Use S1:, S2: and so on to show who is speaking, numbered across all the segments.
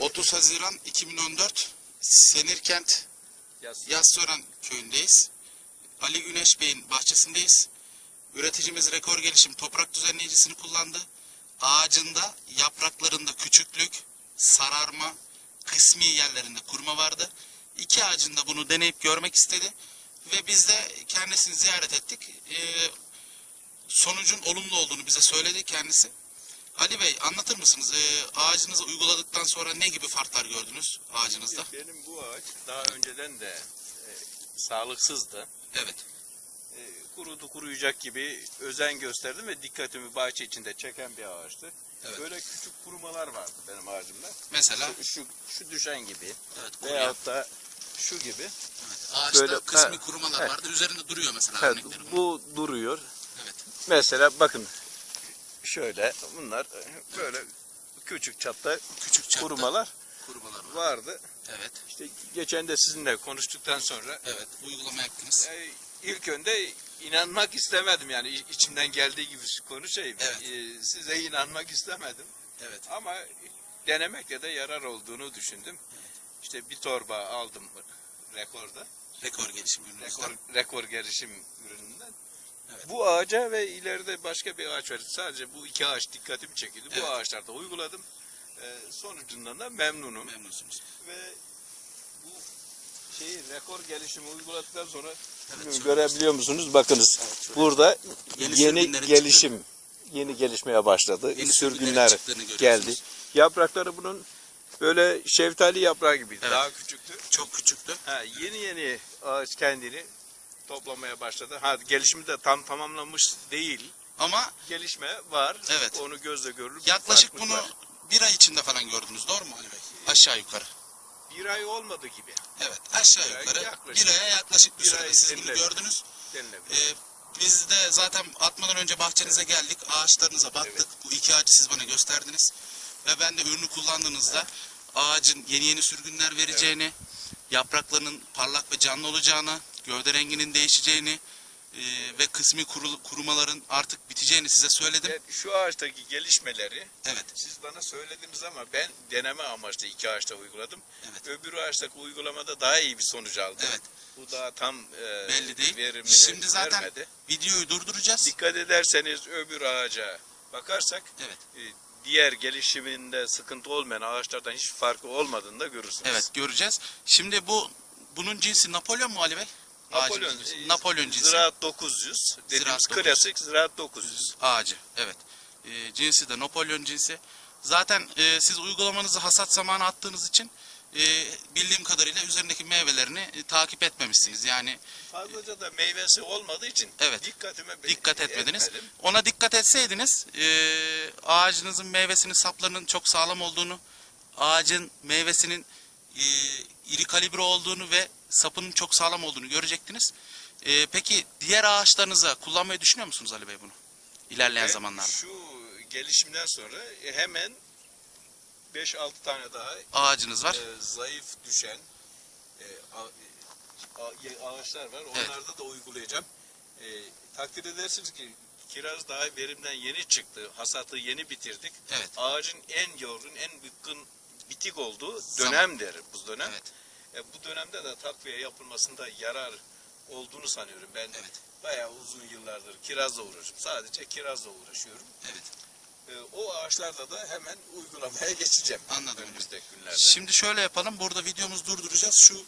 S1: 30 Haziran 2014 Senirkent Yassören köyündeyiz. Ali Güneş Bey'in bahçesindeyiz. Üreticimiz rekor gelişim toprak düzenleyicisini kullandı. Ağacında yapraklarında küçüklük, sararma, kısmi yerlerinde kurma vardı. İki ağacında bunu deneyip görmek istedi. Ve biz de kendisini ziyaret ettik. Ee, sonucun olumlu olduğunu bize söyledi kendisi. Ali Bey anlatır mısınız? Ee, ağacınızı uyguladıktan sonra ne gibi farklar gördünüz ağacınızda?
S2: Benim bu ağaç daha önceden de e, sağlıksızdı.
S1: Evet.
S2: E, kurudu kuruyacak gibi özen gösterdim ve dikkatimi bahçe içinde çeken bir ağaçtı.
S1: Evet.
S2: Böyle küçük kurumalar vardı benim ağacımda.
S1: Mesela
S2: Şu, şu, şu düşen gibi
S1: evet, kuruyan.
S2: veyahut da şu gibi.
S1: Evet, ağaçta
S2: Böyle-
S1: kısmi
S2: ha,
S1: kurumalar
S2: evet.
S1: vardı. Üzerinde duruyor mesela
S2: Evet, bu duruyor.
S1: Evet.
S2: Mesela bakın şöyle bunlar e, böyle küçük çapta
S1: Küçük çapta
S2: kurumalar
S1: kurumalar var.
S2: vardı.
S1: Evet.
S2: İşte geçen de sizinle konuştuktan sonra
S1: Evet. Uygulama yaptınız.
S2: e, ilk önde inanmak istemedim yani içimden geldiği gibi konuşayım.
S1: Evet.
S2: E, size inanmak istemedim
S1: Evet.
S2: ama denemekle de yarar olduğunu düşündüm. İşte bir torba aldım rekorda.
S1: Rekor gelişim ürününüzden.
S2: Rekor, rekor gelişim ürününden.
S1: Evet.
S2: Bu ağaca ve ileride başka bir ağaç var. Sadece bu iki ağaç dikkatimi çekildi.
S1: Evet.
S2: Bu ağaçlarda uyguladım. Ee, sonucundan da memnunum.
S1: Memnunsunuz.
S2: Ve bu şeyi rekor gelişimi uyguladıktan sonra
S1: Evet,
S2: görebiliyor musunuz? Bakınız
S1: Evet,
S2: burada
S1: Yeni
S2: yeni, gelişim yeni gelişmeye başladı.
S1: Yeni
S2: Sürgünler geldi. Yaprakları bunun böyle şeftali yaprağı gibiydi.
S1: Evet.
S2: Daha küçüktü.
S1: Çok küçüktü.
S2: Ha, yeni yeni ağaç kendini toplamaya başladı. Ha gelişimi de tam tamamlanmış değil.
S1: Ama
S2: Gelişme var.
S1: Evet.
S2: Onu gözle görülür.
S1: yaklaşık bunu
S2: var.
S1: bir ay içinde falan gördünüz. Doğru mu Ali Bey? Aşağı yukarı.
S2: bir ay olmadı gibi
S1: Evet. Aşağı
S2: Bir
S1: yukarı.
S2: yaklaşık.
S1: Bir aya yaklaşık bir,
S2: Bir
S1: sürede siz bunu gördünüz.
S2: denilebilir.
S1: Ee, biz de zaten atmadan önce bahçenize geldik. Ağaçlarınıza baktık.
S2: Evet.
S1: Bu iki ağacı siz bana gösterdiniz. Ve ben de ürünü kullandığınızda ağacın yeni yeni sürgünler vereceğini, yapraklarının parlak ve canlı olacağını, gövde renginin değişeceğini e, ve kısmi kurulu- kurumaların artık biteceğini size söyledim.
S2: Ben şu ağaçtaki gelişmeleri
S1: Evet.
S2: siz bana söylediniz ama ben deneme amaçlı iki ağaçta uyguladım.
S1: Evet.
S2: Öbür ağaçtaki uygulamada daha iyi bir sonuç aldım.
S1: Evet.
S2: Bu daha tam e,
S1: Belli değil.
S2: verimini
S1: Şimdi zaten
S2: vermedi.
S1: videoyu durduracağız.
S2: Dikkat ederseniz öbür ağaca bakarsak
S1: Evet.
S2: e, diğer gelişiminde sıkıntı olmayan ağaçlardan hiç farkı olmadığını da görürsünüz.
S1: Evet göreceğiz. Şimdi bu bunun cinsi Napolyon mu Ali Bey?
S2: Napolyon,
S1: cinsi.
S2: e,
S1: Napolyon cinsi.
S2: Ziraat 900 dediğimiz
S1: Ziraat 900.
S2: klasik Ziraat 900.
S1: ağacı. Evet. E, cinsi de Napolyon cinsi. Zaten e, siz uygulamanızı hasat zamanı attığınız için e, bildiğim kadarıyla üzerindeki meyvelerini e, takip etmemişsiniz. Yani
S2: Fazlaca da meyvesi olmadığı için
S1: Evet.
S2: dikkatime
S1: dikkat etmediniz.
S2: etmedim.
S1: Ona dikkat etseydiniz e, ağacınızın meyvesinin saplarının çok sağlam olduğunu, ağacın meyvesinin e, iri kalibre olduğunu ve sapının çok sağlam olduğunu görecektiniz. E, peki diğer ağaçlarınıza kullanmayı düşünüyor musunuz Ali Bey bunu? İlerleyen
S2: Ben
S1: zamanlarda.
S2: Şu gelişimden sonra hemen 5-6 tane daha
S1: Ağacınız var.
S2: e, zayıf düşen e, a- a- ağaçlar var.
S1: Evet.
S2: Onlarda da uygulayacağım. E, takdir edersiniz ki kiraz daha verimden yeni çıktı. Hasatı yeni bitirdik.
S1: Evet.
S2: Ağacın en yorgun, en bıkkın, bitik olduğu
S1: Zaman.
S2: dönemdir bu dönem.
S1: Evet.
S2: E, bu dönemde de takviye yapılmasında yarar olduğunu sanıyorum. Ben
S1: Evet.
S2: bayağı uzun yıllardır kirazla uğraşıyorum. Sadece kirazla uğraşıyorum.
S1: Evet.
S2: E, o ağaçlarda da hemen uygulamaya geçeceğim.
S1: Anladım.
S2: Önümüzdeki günlerde.
S1: Şimdi şöyle yapalım. Burada videomuzu durduracağız. Şu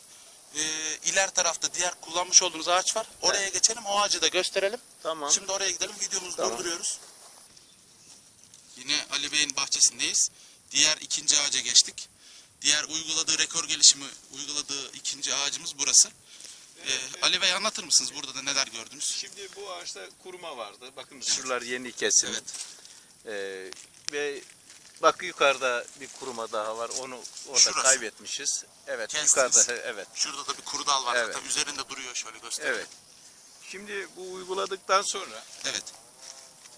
S1: e, iler tarafta diğer kullanmış olduğunuz ağaç var. Oraya geçelim. O ağacı da gösterelim.
S2: Tamam.
S1: Şimdi oraya gidelim. Videomuzu
S2: Tamam.
S1: durduruyoruz. Yine Ali Bey'in bahçesindeyiz. Diğer ikinci ağaca geçtik. Diğer uyguladığı rekor gelişimi uyguladığı ikinci ağacımız burası. Ee, Ali Bey anlatır mısınız burada da neler gördünüz?
S2: Şimdi bu ağaçta kuruma vardı. Bakın şuralar yeni kesim.
S1: Evet.
S2: Ee, ve bak yukarıda bir kuruma daha var. Onu orada
S1: Şurası.
S2: kaybetmişiz. Evet
S1: Kestiniz.
S2: yukarıda evet.
S1: Şurada da bir kuru dal var
S2: Evet.
S1: zaten. Üzerinde duruyor şöyle gösterelim.
S2: Evet. Şimdi bu uyguladıktan sonra
S1: Evet.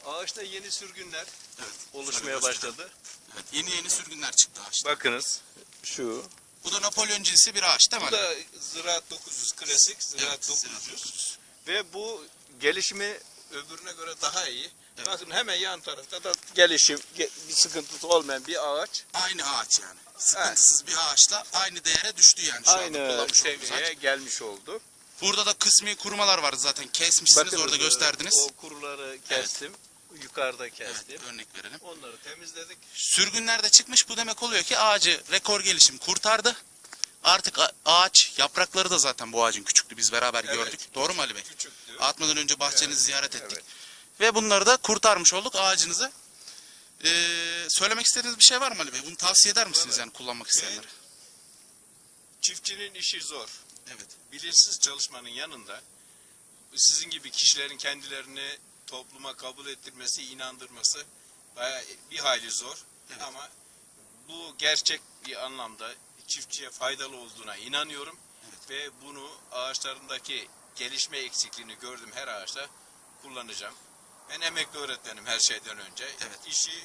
S2: ağaçta yeni sürgünler
S1: Evet.
S2: oluşmaya başladı.
S1: Evet. Yeni yeni sürgünler çıktı ağaçta.
S2: Bakınız şu.
S1: Bu da Napolyon cinsi bir ağaç değil mi
S2: Bu
S1: Ali?
S2: da Ziraat 900 klasik Ziraat
S1: Evet,
S2: 900.
S1: Ziraat 900.
S2: Ve bu gelişimi öbürüne göre daha iyi.
S1: Evet.
S2: Bakın hemen yan tarafta da gelişim, ge- bir sıkıntısı olmayan bir ağaç.
S1: Aynı ağaç yani. Sıkıntısız bir ağaçla aynı değere düştü yani şu anda
S2: Aynı
S1: olduğumuz ağaç.
S2: seviyeye gelmiş oldu.
S1: Burada da kısmi kurumalar vardı zaten. Kesmişsiniz orada
S2: e,
S1: gösterdiniz.
S2: O kuruları kestim. Yukarıda
S1: Evet,
S2: kestim.
S1: örnek verelim.
S2: Onları temizledik.
S1: Sürgünler de çıkmış. Bu demek oluyor ki ağacı rekor gelişim kurtardı. Artık ağaç, yaprakları da zaten bu ağacın küçüktü. Biz beraber
S2: Evet.
S1: gördük. Doğru mu Ali Bey?
S2: Küçüktü.
S1: Atmadan önce bahçenizi
S2: Evet,
S1: ziyaret ettik.
S2: evet.
S1: Ve bunları da kurtarmış olduk ağacınızı. Ee, söylemek istediğiniz bir şey var mı Ali Bey? Bunu tavsiye eder misiniz yani kullanmak isteyenlere?
S2: Çiftçinin işi zor.
S1: Evet.
S2: bilinçsiz çalışmanın yanında sizin gibi kişilerin kendilerini topluma kabul ettirmesi, inandırması bayağı bir hayli zor.
S1: Evet.
S2: Ama bu gerçek bir anlamda çiftçiye faydalı olduğuna inanıyorum.
S1: Evet.
S2: Ve bunu ağaçlarındaki gelişme eksikliğini gördüm her ağaçta kullanacağım. Ben emekli öğretmenim her şeyden önce.
S1: Evet.
S2: İşi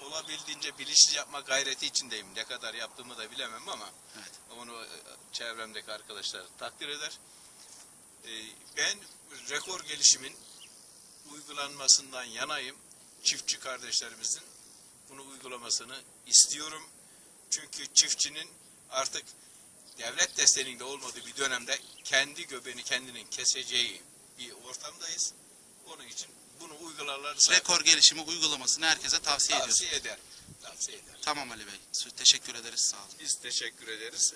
S2: olabildiğince bilinçli yapma gayreti içindeyim. Ne kadar yaptığımı da bilemem ama
S1: Evet.
S2: onu e, çevremdeki arkadaşlar takdir eder. E, Ben rekor gelişimin uygulanmasından yanayım. Çiftçi kardeşlerimizin bunu uygulamasını istiyorum. Çünkü çiftçinin artık devlet desteğinde olmadığı bir dönemde kendi göbeğini kendinin keseceği bir ortamdayız. Onun için bunu uygularlarsa
S1: Rekor gelişimi uygulamasını herkese tavsiye ediyoruz.
S2: tavsiye eder. Tavsiye eder.
S1: Tamam Ali Bey. Teşekkür ederiz. Sağ olun.
S2: Biz teşekkür ederiz.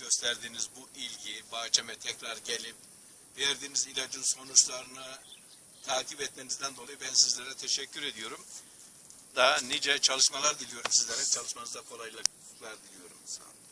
S2: Gösterdiğiniz bu ilgi, bahçeme tekrar gelip verdiğiniz ilacın sonuçlarını takip etmenizden dolayı ben sizlere teşekkür ediyorum. Daha nice çalışmalar diliyorum sizlere. Çalışmanızda kolaylıklar diliyorum.
S1: Sağ olun.